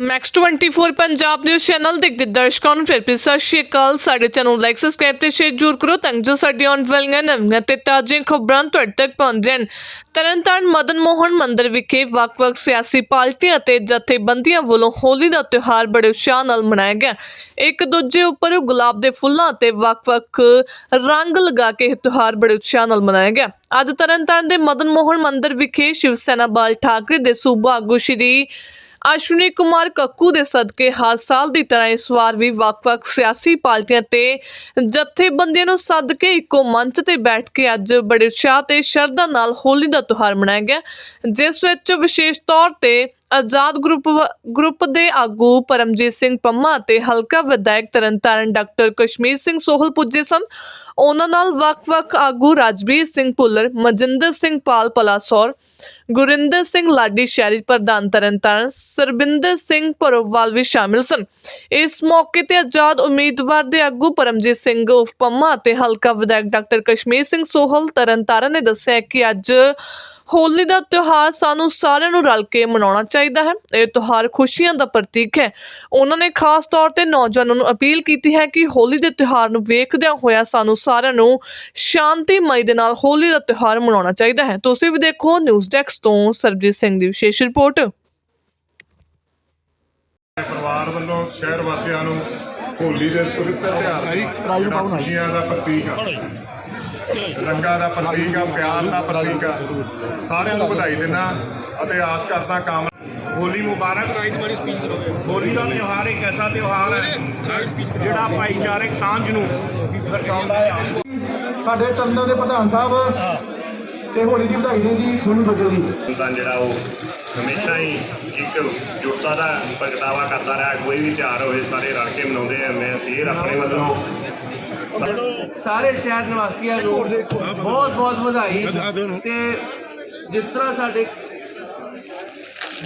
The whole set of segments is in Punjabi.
ਮੈਕਸ 24 ਪੰਜਾਬ ਨਿਊਜ਼ ਚੈਨਲ ਦੇਖਦੇ ਦਰਸ਼ਕਾਂ ਨੂੰ ਫਿਰ ਤੋਂ ਸਤਿ ਸ਼੍ਰੀ ਅਕਾਲ। ਸਾਡੇ ਚੈਨਲ ਲਾਈਕ ਸਬਸਕ੍ਰਾਈਬ ਤੇ ਸ਼ੇਅਰ ਜ਼ਰੂਰ ਕਰੋ ਤਾਂ ਜੋ ਸਾਡੀ ਆਉਣ ਵਾਲੀਆਂ ਨਵੀਆਂ ਤੇ ਤਾਜ਼ੀਆਂ ਖਬਰਾਂ ਤੁਹਾਡੇ ਤੱਕ ਪਹੁੰਚਣ ਤਰਨਤਾਰਨ ਮਦਨ ਮੋਹਨ ਮੰਦਿਰ ਵਿਖੇ ਵੱਖ-ਵੱਖ ਸਿਆਸੀ ਪਾਰਟੀਆਂ ਅਤੇ ਜਥੇਬੰਦੀਆਂ ਵੱਲੋਂ ਹੋਲੀ ਦਾ ਤਿਉਹਾਰ ਬੜੇ ਉਤਸ਼ਾਹ ਨਾਲ ਮਨਾਇਆ ਗਿਆ। ਇੱਕ ਦੂਜੇ ਉੱਪਰ ਗੁਲਾਬ ਦੇ ਫੁੱਲਾਂ ਅਤੇ ਵੱਖ-ਵੱਖ ਰੰਗ ਲਗਾ ਕੇ ਇਹ ਤਿਉਹਾਰ ਬੜੇ ਉਤਸ਼ਾਹ ਨਾਲ ਮਨਾਇਆ ਗਿਆ। ਅੱਜ ਤਰਨਤਾਰਨ ਦੇ ਮਦਨ ਮੋਹਨ ਮੰਦਿਰ ਵਿਖੇ ਸ਼ਿਵ ਸੈਨਾ ਬਾਲ ਠਾਕਰੇ ਦੇ ਸੂਬਾ ਆਗੂ ਸ਼੍ਰੀ ਅਸ਼ਵਨੀ ਕੁਮਾਰ ਕੱਕੂ ਦੇ ਸਦਕੇ ਹਰ ਸਾਲ ਦੀ ਤਰ੍ਹਾਂ ਇਸ ਵਾਰ ਵੀ ਵੱਖ-ਵੱਖ ਸਿਆਸੀ ਪਾਰਟੀਆਂ ਤੇ ਜਥੇਬੰਦੀਆਂ ਨੂੰ ਸੱਦ ਕੇ ਇੱਕੋ ਮੰਚ ਤੇ ਬੈਠ ਕੇ ਅੱਜ ਬੜੇ ਉਤਸ਼ਾਹ ਤੇ ਸ਼ਰਧਾ ਨਾਲ ਹੋਲੀ ਦਾ ਤਿਉਹਾਰ ਮਨਾਇਆ ਗਿਆ, ਜਿਸ ਵਿੱਚ ਵਿਸ਼ੇਸ਼ ਤੌਰ ਤੇ ਆਜ਼ਾਦ ਗਰੁੱਪ ਗਰੁੱਪ ਦੇ ਆਗੂ ਪਰਮਜੀਤ ਸਿੰਘ ਪੰਮਾ ਅਤੇ ਹਲਕਾ ਵਿਧਾਇਕ ਤਰਨਤਾਰਨ ਡਾਕਟਰ ਕਸ਼ਮੀਰ ਸਿੰਘ ਸੋਹਲ ਪੁੱਜੇ ਸਨ। ਉਹਨਾਂ ਨਾਲ ਵੱਖ-ਵੱਖ ਆਗੂ ਰਾਜਵੀਰ ਸਿੰਘ ਭੁੱਲਰ, ਮਜਿੰਦਰ ਸਿੰਘ ਪਾਲ ਪਲਾਸੌਰ, ਗੁਰਿੰਦਰ ਸਿੰਘ ਲਾਡੀ ਸ਼ਹਿਰੀ ਪ੍ਰਧਾਨ ਤਰਨਤਾਰਨ, ਸਰਬਿੰਦਰ ਸਿੰਘ ਪਰੋਵਾਲ ਵੀ ਸ਼ਾਮਿਲ ਸਨ। ਇਸ ਮੌਕੇ ਤੇ ਆਜ਼ਾਦ ਉਮੀਦਵਾਰ ਦੇ ਆਗੂ ਪਰਮਜੀਤ ਸਿੰਘ ਉਫ ਪੰਮਾ ਅਤੇ ਹਲਕਾ ਵਿਧਾਇਕ ਡਾਕਟਰ ਕਸ਼ਮੀਰ ਸਿੰਘ ਸੋਹਲ ਤਰਨਤਾਰਨ ਨੇ ਦੱਸਿਆ ਕਿ ਅੱਜ ਹੋਲੀ ਦਾ ਤਿਉਹਾਰ ਸਾਨੂੰ ਸਾਰਿਆਂ ਨੂੰ ਰਲ ਕੇ ਮਨਾਉਣਾ ਚਾਹੀਦਾ ਹੈ। ਇਹ ਤਿਉਹਾਰ ਖੁਸ਼ੀਆਂ ਦਾ ਪ੍ਰਤੀਕ ਹੈ। ਉਹਨਾਂ ਨੇ ਖਾਸ ਤੌਰ ਤੇ ਨੌਜਵਾਨਾਂ ਨੂੰ ਅਪੀਲ ਕੀਤੀ ਹੈ ਕਿ ਹੋਲੀ ਦੇ ਤਿਉਹਾਰ ਨੂੰ ਵੇਖਦਿਆਂ ਹੋਇਆ ਸਾਨੂੰ ਸਾਰਿਆਂ ਨੂੰ ਸ਼ਾਂਤੀਮਈ ਦੇ ਨਾਲ ਹੋਲੀ ਦਾ ਤਿਉਹਾਰ ਮਨਾਉਣਾ ਚਾਹੀਦਾ ਹੈ। ਤੁਸੀਂ ਵੀ ਦੇਖੋ ਨਿਊਜ਼ ਡੈਸਕ ਤੋਂ ਸਰਬਜੀਤ ਸਿੰਘ ਦੀ ਵਿਸ਼ੇਸ਼ ਰਿਪੋਰਟ। ਪਰਿਵਾਰ ਵੱਲੋਂ ਸ਼ਹਿਰ ਵਾਸੀਆਂ ਨੂੰ ਹੋਲੀ ਦੇ ਪਵਿੱਤਰ ਤਿਉਹਾਰ ਖੁਸ਼ੀਆਂ ਦਾ ਪ੍ਰਤੀਕ ਆ। ਰੰਗਾਂ ਦਾ ਪ੍ਰਤੀਕ ਆ ਪਿਆਰ ਦਾ ਪ੍ਰਤੀਕ ਆ। ਸਾਰਿਆਂ ਨੂੰ ਵਧਾਈ ਦਿੰਦਾ ਅਤੇ ਆਸ ਕਰਦਾ ਕਾਮ ਹੋਲੀ ਮੁਬਾਰਕ। ਹੋਲੀ ਦਾ ਤਿਉਹਾਰ ਇੱਕ ਐਸਾ ਤਿਉਹਾਰ ਹੈ ਜਿਹੜਾ ਭਾਈਚਾਰਕ ਸਾਂਝ ਨੂੰ ਦਰਸਾਉਂਦਾ ਹੈ ਸਾਡੇ ਤਰਨਤਾਰਨ ਦੇ ਪ੍ਰਧਾਨ ਸਾਹਿਬ ਤੇ ਹੋਲੀ ਦੀ ਵਧਾਈ ਨੇ ਜੀ ਤੁਹਾਨੂੰ ਬੱਜੋ ਦੀ। ਦਾ ਜਿਹੜਾ ਉਹ ਹਮੇਸ਼ਾ ਹੀ ਇੱਕ ਜੁਟਤਾ ਦਾ ਪ੍ਰਗਟਾਵਾ ਕਰਦਾ ਰਿਹਾ। ਕੋਈ ਵੀ ਤਿਉਹਾਰ ਹੋਵੇ ਸਾਰੇ ਰਲ ਕੇ ਮਨਾਉਂਦੇ ਆ। ਮੈਂ ਫੇਰ ਆਪਣੇ ਵੱਲੋਂ ਸਾਰੇ ਸ਼ਹਿਰ ਨਿਵਾਸੀਆਂ ਨੂੰ ਬਹੁਤ ਬਹੁਤ ਵਧਾਈ ਤੇ ਜਿਸ ਤਰ੍ਹਾਂ ਸਾਡੇ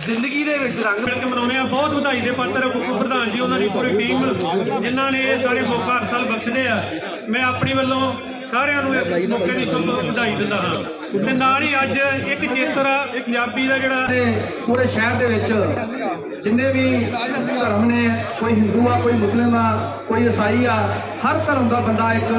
ਜ਼ਿੰਦਗੀ ਦੇ ਵਿੱਚ ਰੰਗ ਮਿਲ ਕੇ ਮਨਾਉਂਦੇ ਆ ਬਹੁਤ ਵਧਾਈ ਦੇ ਪਾਤਰ ਉਪ ਪ੍ਰਧਾਨ ਜੀ ਉਹਨਾਂ ਦੀ ਪੂਰੀ ਟੀਮ ਜਿਨ੍ਹਾਂ ਨੇ ਇਹ ਸਾਰੇ ਮੌਕਾ ਹਰ ਸਾਲ ਬਖਸ਼ਦੇ ਆ। ਮੈਂ ਆਪਣੀ ਵੱਲੋਂ ਸਾਰਿਆਂ ਨੂੰ ਇਸ ਮੌਕੇ ਦੀ ਸਭ ਤੋਂ ਵਧਾਈ ਦਿੰਦਾ ਹਾਂ। ਤੇ ਨਾਲ ਹੀ ਅੱਜ ਇੱਕ ਚੇਤਰ ਪੰਜਾਬੀ ਦਾ ਜਿਹੜਾ ਪੂਰੇ ਸ਼ਹਿਰ ਦੇ ਵਿੱਚ ਜਿੰਨੇ ਵੀ ਧਰਮ ਨੇ ਕੋਈ ਹਿੰਦੂ ਆ ਕੋਈ ਮੁਸਲਿਮ ਆ ਕੋਈ ਈਸਾਈ ਆ ਹਰ ਧਰਮ ਦਾ ਬੰਦਾ ਇੱਕ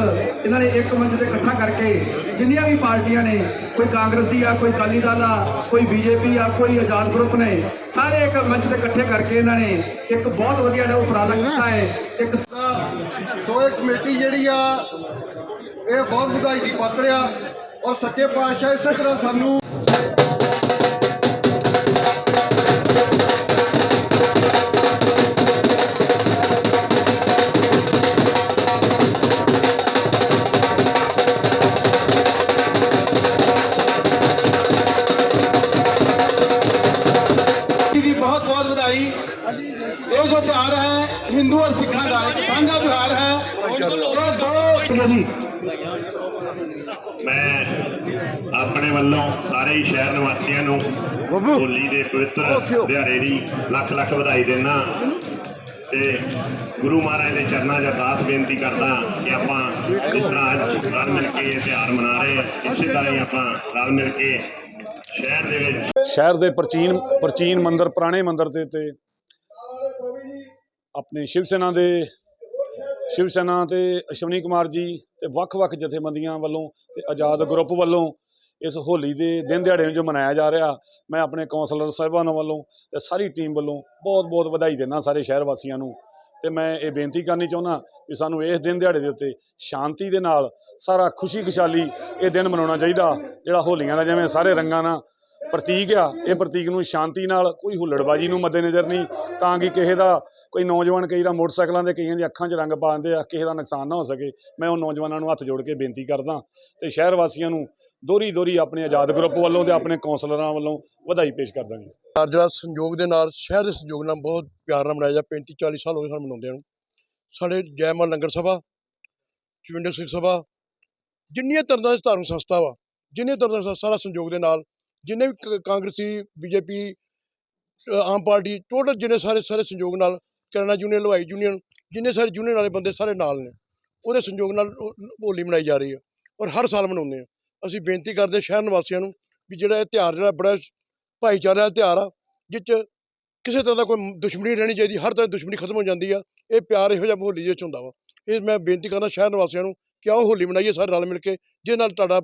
ਇਹਨਾਂ ਨੇ ਇੱਕ ਮੰਚ ਤੇ ਇਕੱਠਾ ਕਰਕੇ ਜਿੰਨੀਆਂ ਵੀ ਪਾਰਟੀਆਂ ਨੇ ਕੋਈ ਕਾਂਗਰਸੀ ਆ ਕੋਈ ਅਕਾਲੀ ਦਲ ਆ ਕੋਈ ਬੀਜੇਪੀ ਆ ਕੋਈ ਆਜ਼ਾਦ ਗਰੁੱਪ ਨੇ ਸਾਰੇ ਇੱਕ ਮੰਚ ਤੇ ਇਕੱਠੇ ਕਰਕੇ ਇਹਨਾਂ ਨੇ ਇੱਕ ਬਹੁਤ ਵਧੀਆ ਜਿਹੜਾ ਉਪਰਾਲਾ ਕੀਤਾ ਹੈ। ਇੱਕ ਸੋ ਇਹ ਕਮੇਟੀ ਜਿਹੜੀ ਆ ਇਹ ਬਹੁਤ ਵਧਾਈ ਦੀ ਪਾਤਰ ਆ ਔਰ ਸੱਚੇ ਪਾਤਸ਼ਾਹ ਇਸੇ ਤਰ੍ਹਾਂ ਸਾਨੂੰ ਇਹ ਜੋ ਤਿਉਹਾਰ ਹੈ ਹਿੰਦੂ ਔਰ ਸਿੱਖਾਂ ਦਾ ਇੱਕ ਸਾਂਝਾ ਤਿਉਹਾਰ ਹੈ। ਮੈਂ ਆਪਣੇ ਵੱਲੋਂ ਸਾਰੇ ਹੀ ਸ਼ਹਿਰ ਨਿਵਾਸੀਆਂ ਨੂੰ ਹੋਲੀ ਦੇ ਪਵਿੱਤਰ ਦਿਹਾੜੇ ਦੀ ਲੱਖ ਲੱਖ ਵਧਾਈ ਦਿੰਦਾ ਤੇ ਗੁਰੂ ਮਹਾਰਾਜ ਦੇ ਚਰਨਾਂ 'ਚ ਅਰਦਾਸ ਬੇਨਤੀ ਕਰਦਾ ਕਿ ਆਪਾਂ ਇਸ ਤਰ੍ਹਾਂ ਅੱਜ ਰਲ ਮਿਲ ਕੇ ਇਹ ਤਿਉਹਾਰ ਮਨਾ ਰਹੇ ਹਾਂ। ਇਸੇ ਤਰ੍ਹਾਂ ਹੀ ਆਪਾਂ ਰਲ ਮਿਲ ਕੇ ਸ਼ਹਿਰ ਦੇ ਵਿੱਚ ਸ਼ਹਿਰ ਦੇ ਪ੍ਰਾਚੀਨ ਪ੍ਰਾਚੀਨ ਮੰਦਿਰ ਪੁਰਾਣੇ ਮੰਦਿਰ ਦੇ ਤੇ ਆਪਣੇ ਸ਼ਿਵ ਸੈਨਾ ਦੇ, ਸ਼ਿਵ ਸੈਨਾ ਤੇ ਅਸ਼ਵਨੀ ਕੁਮਾਰ ਜੀ ਤੇ ਵੱਖ-ਵੱਖ ਜਥੇਬੰਦੀਆਂ ਵੱਲੋਂ ਤੇ ਆਜ਼ਾਦ ਗਰੁੱਪ ਵੱਲੋਂ ਇਸ ਹੋਲੀ ਦੇ ਦਿਨ ਦਿਹਾੜੇ ਨੂੰ ਜੋ ਮਨਾਇਆ ਜਾ ਰਿਹਾ, ਮੈਂ ਆਪਣੇ ਕੌਂਸਲਰ ਸਾਹਿਬਾਨਾਂ ਵੱਲੋਂ ਤੇ ਸਾਰੀ ਟੀਮ ਵੱਲੋਂ ਬਹੁਤ-ਬਹੁਤ ਵਧਾਈ ਦਿੰਦਾ ਸਾਰੇ ਸ਼ਹਿਰ ਵਾਸੀਆਂ ਨੂੰ ਤੇ ਮੈਂ ਇਹ ਬੇਨਤੀ ਕਰਨੀ ਚਾਹੁੰਦਾ ਕਿ ਸਾਨੂੰ ਇਸ ਦਿਨ ਦਿਹਾੜੇ ਦੇ ਉੱਤੇ ਸ਼ਾਂਤੀ ਦੇ ਨਾਲ ਸਾਰਾ ਖੁਸ਼ੀ ਖੁਸ਼ਹਾਲੀ ਇਹ ਦਿਨ ਮਨਾਉਣਾ ਚਾਹੀਦਾ, ਜਿਹੜਾ ਹੋਲੀਆਂ ਦਾ ਜਿਵੇਂ ਸਾਰੇ ਰੰਗਾਂ ਨਾਲ ਪ੍ਰਤੀਕ ਆ, ਇਹ ਪ੍ਰਤੀਕ ਨੂੰ ਸ਼ਾਂਤੀ ਨਾਲ ਕੋਈ ਹੁੱਲੜਬਾਜੀ ਨੂੰ ਮੱਦੇਨਜ਼ਰ ਨਹੀਂ, ਤਾਂ ਕਿ ਕਿਸੇ ਦਾ ਕੋਈ ਨੌਜਵਾਨ, ਕਈ ਦਾ ਮੋਟਰਸਾਈਕਲਾਂ ਦੇ ਕਈਆਂ ਦੀਆਂ ਅੱਖਾਂ 'ਚ ਰੰਗ ਪਾ ਦਿੰਦੇ ਆ, ਕਿਸੇ ਦਾ ਨੁਕਸਾਨ ਨਾ ਹੋ ਸਕੇ। ਮੈਂ ਉਹ ਨੌਜਵਾਨਾਂ ਨੂੰ ਹੱਥ ਜੋੜ ਕੇ ਬੇਨਤੀ ਕਰਦਾ ਤੇ ਸ਼ਹਿਰ ਵਾਸੀਆਂ ਨੂੰ ਦੋਹਰੀ ਦੋਹਰੀ ਆਪਣੇ ਆਜ਼ਾਦ ਗਰੁੱਪ ਵੱਲੋਂ ਤੇ ਆਪਣੇ ਕੌਂਸਲਰਾਂ ਵੱਲੋਂ ਵਧਾਈ ਪੇਸ਼ ਕਰਦਾ ਜੀ। ਜਿਹੜਾ ਸੰਯੋਗ ਦੇ ਨਾਲ ਸ਼ਹਿਰ ਦੇ ਸੰਯੋਗ ਨਾਲ ਬਹੁਤ ਪਿਆਰ ਨਾਲ ਮਨਾਇਆ ਜਾ 35 40 ਸਾਲ ਹੋ ਗਏ ਸਾਨੂੰ ਮਨਾਉਂਦੇ ਨੂੰ। ਸਾਡੇ ਜੈਮਾ ਲੰਗਰ ਸਭਾ, ਚਵਿੰਦਰ ਸਿੰਘ ਸਭਾ, ਜਿੰਨੀਆਂ ਤਰ੍ਹਾਂ ਦੀ ਧਾਰਮਿਕ ਸੰਸਥਾ ਵਾ ਜਿੰਨੇ ਤਰ੍ਹਾਂ ਦਾ ਸਾਰਾ ਸੰਯੋਗ ਦੇ ਨਾਲ ਜਿੰਨੇ ਵੀ ਕ- ਕਾਂਗਰਸੀ ਬੀਜੇਪੀ ਆਮ ਪਾਰਟੀ ਟੋਟਲ ਜਿੰਨੇ ਸਾਰੇ ਸਾਰੇ ਸੰਯੋਗ ਨਾਲ ਕਰਨਾ ਯੂਨੀਅਨ ਲਵਾਈ ਯੂਨੀਅਨ, ਜਿੰਨੇ ਸਾਰੇ ਯੂਨੀਅਨ ਵਾਲੇ ਬੰਦੇ ਸਾਰੇ ਨਾਲ ਨੇ। ਉਹਦੇ ਸੰਯੋਗ ਨਾਲ ਹੋਲੀ ਮਨਾਈ ਜਾ ਰਹੀ ਹੈ ਔਰ ਹਰ ਸਾਲ ਮਨਾਉਂਦੇ ਆ। ਅਸੀਂ ਬੇਨਤੀ ਕਰਦੇ ਸ਼ਹਿਰ ਨਿਵਾਸੀਆਂ ਨੂੰ ਵੀ ਜਿਹੜਾ ਇਹ ਤਿਉਹਾਰ, ਜਿਹੜਾ ਬੜਾ ਭਾਈਚਾਰੇ ਦਾ ਤਿਉਹਾਰ ਆ, ਜਿਹ 'ਚ ਕਿਸੇ ਤਰ੍ਹਾਂ ਦਾ ਕੋਈ ਦੁਸ਼ਮਣੀ ਰਹਿਣੀ ਚਾਹੀਦੀ, ਹਰ ਤਰ੍ਹਾਂ ਦੀ ਦੁਸ਼ਮਣੀ ਖਤਮ ਹੋ ਜਾਂਦੀ ਆ, ਇਹ ਪਿਆਰ ਇਹੋ ਜਿਹਾ ਹੋਲੀ ਦੇ ਵਿੱਚ ਹੁੰਦਾ ਵਾ। ਇਹ ਮੈਂ ਬੇਨਤੀ ਕਰਦਾ ਸ਼ਹਿਰ ਨਿਵਾਸੀਆਂ ਨੂੰ ਕਿ ਆਓ ਹੋਲੀ ਮਨਾਈਏ ਸਾਰੇ ਰਲ ਮਿਲ ਕੇ, ਜਿਹਦੇ ਨਾਲ ਤੁਹਾਡਾ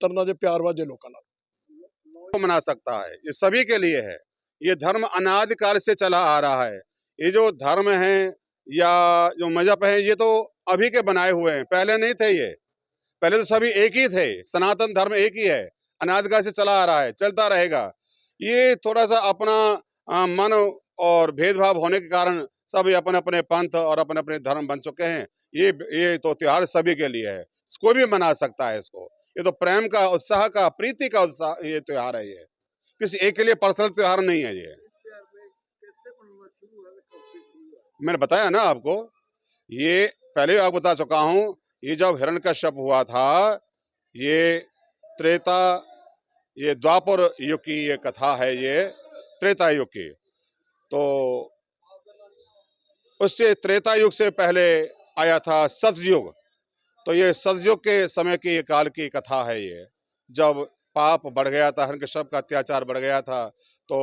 ਤਰਨਾ ਦੇ ਪਿਆਰ ਵਾਜੇ ਲੋਕਾਂ ਨਾਲ। को मना सकता है। ये सभी के लिए है। ये धर्म अनादिकाल से चला आ रहा है। ये जो धर्म है या जो मज़हब है, ये तो अभी के बनाए हुए हैं। पहले नहीं थे ये। पहले तो सभी एक ही थे। सनातन धर्म एक ही है। अनादिकाल से चला आ रहा है। चलता रहेगा। ये थोड़ा सा अपना मन और भेदभाव होने के कारण सभी अपने अपने पंथ और अपने अपने धर्म बन चुके हैं। ये ये तो त्योहार सभी के लिए है। कोई भी मना सकता है इसको। ये तो प्रेम का, उत्साह का, प्रीति का उत्साह, ये त्योहार है ये। किसी एक के लिए पर्सनल त्योहार नहीं है ये। मैंने बताया ना आपको, ये पहले भी आपको बता चुका हूँ, ये जब हिरण का शप हुआ था, ये त्रेता, ये द्वापर युग की ये कथा है ये, त्रेता युग की। तो उससे त्रेता युग से पहले आया था सतयुग तो ये सदयुग के समय की ये काल की कथा है ये। जब पाप बढ़ गया था हिरण्यकश्यप का अत्याचार बढ़ गया था तो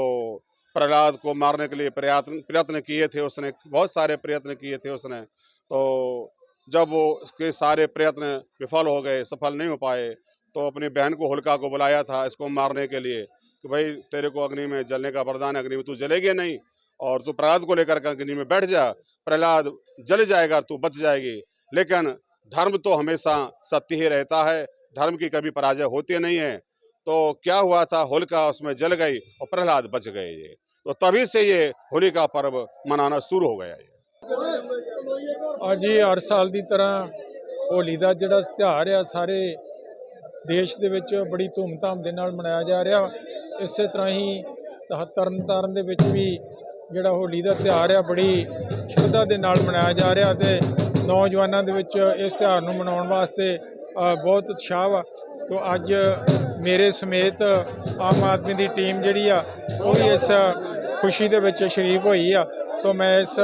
प्रहलाद को मारने के लिए प्रयत्न प्रयत्न किए थे उसने, बहुत सारे प्रयत्न किए थे उसने। तो जब वो उसके सारे प्रयत्न विफल हो गए, सफल नहीं हो पाए तो अपनी बहन को, होलिका को बुलाया था इसको मारने के लिए कि भाई, तेरे को अग्नि में जलने का वरदान है, अग्नि में तू जलेगी नहीं और तू प्रहलाद को लेकर अग्नि में बैठ जा। प्रहलाद जल जाएगा तू बच जाएगी। लेकिन धर्म तो हमेशा सत्य ही रहता है धर्म की कभी पराजय होती नहीं है तो क्या हुआ था होलिका उसमें जल गई और प्रहलाद बच गए ये तो तभी से ये होली का पर्व मनाना शुरू हो गया ये ਅੱਜ ਹੀ ਹਰ ਸਾਲ ਦੀ ਤਰ੍ਹਾਂ ਹੋਲੀ ਦਾ ਜਿਹੜਾ ਤਿਉਹਾਰ ਆ ਸਾਰੇ ਦੇਸ਼ ਦੇ ਵਿੱਚ ਬੜੀ ਧੂਮਧਾਮ ਦੇ ਨਾਲ ਮਨਾਇਆ ਜਾ ਰਿਹਾ ਇਸੇ ਤਰ੍ਹਾਂ ਹੀ ਤ- ਤਰਨਤਾਰਨ ਦੇ ਵਿੱਚ ਵੀ ਜਿਹੜਾ ਹੋਲੀ ਦਾ ਤਿਉਹਾਰ ਆ ਬੜੀ ਸ਼ਰਧਾ ਦੇ ਨਾਲ ਮਨਾਇਆ ਜਾ ਰਿਹਾ ਤੇ ਨੌਜਵਾਨਾਂ ਦੇ ਵਿੱਚ ਇਸ ਤਿਉਹਾਰ ਨੂੰ ਮਨਾਉਣ ਵਾਸਤੇ ਬਹੁਤ ਉਤਸ਼ਾਹ ਵਾ। ਸੋ ਅੱਜ ਮੇਰੇ ਸਮੇਤ ਆਮ ਆਦਮੀ ਦੀ ਟੀਮ ਜਿਹੜੀ ਆ, ਉਹ ਵੀ ਇਸ ਖੁਸ਼ੀ ਦੇ ਵਿੱਚ ਸ਼ਰੀਕ ਹੋਈ ਆ। ਸੋ ਮੈਂ ਇਸ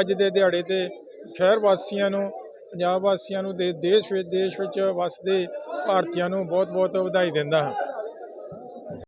ਅੱਜ ਦੇ ਦਿਹਾੜੇ ਤੇ ਸ਼ਹਿਰ ਵਾਸੀਆਂ ਨੂੰ, ਪੰਜਾਬ ਵਾਸੀਆਂ ਨੂੰ ਦੇ, ਦੇਸ਼ ਵਿੱਚ ਦੇਸ਼ ਵਿੱਚ ਵਸਦੇ ਭਾਰਤੀਆਂ ਨੂੰ ਬਹੁਤ ਬਹੁਤ ਵਧਾਈ ਦਿੰਦਾ ਹਾਂ।